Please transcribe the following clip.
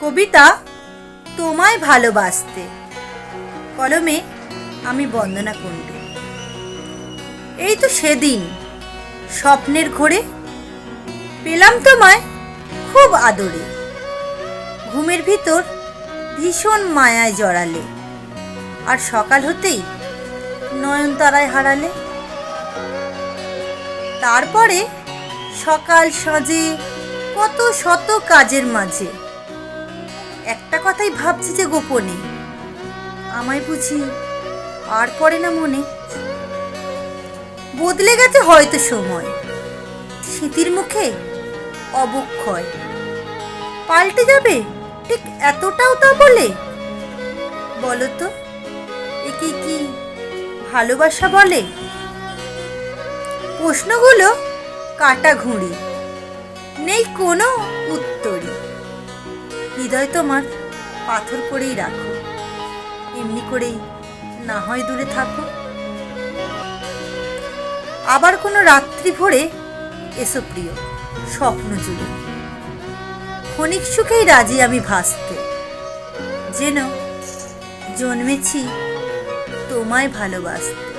কবিতা তোমায় ভালোবাসতে। কলমে আমি বন্দনা কুণ্ডু। এই তো সেদিন স্বপ্নের ঘোরে পেলাম তোমায় খুব আদরে। ঘুমের ভিতর ভীষণ মায়ায় জড়ালে, আর সকাল হতেই নয়নতারায় হারালে। তারপরে সকাল সাজে কত শত কাজের মাঝে একটা কথাই ভাবছি যে গোপনে। আমায় বুঝি আর পড়ে না মনে। বদলে গেছে হয়তো সময়। স্মৃতির মুখে অবক্ষয়। পাল্টে যাবে? ঠিক এতটাও তা বলে? বলো তো একে কি ভালোবাসা বলে? প্রশ্নগুলো কাটা ঘুড়ি। নেই কোনো উত্তরই হৃদয় তোমার পাথর করেই রাখো। এমনি করেই না হয় দূরে থাকো। আবার কোনো রাত্রি ভোরে এসো প্রিয়, স্বপ্ন জুড়ে। ক্ষণিক সুখেই রাজি আমি ভাসতে। যেন জন্মেছি তোমায় ভালোবাসতে।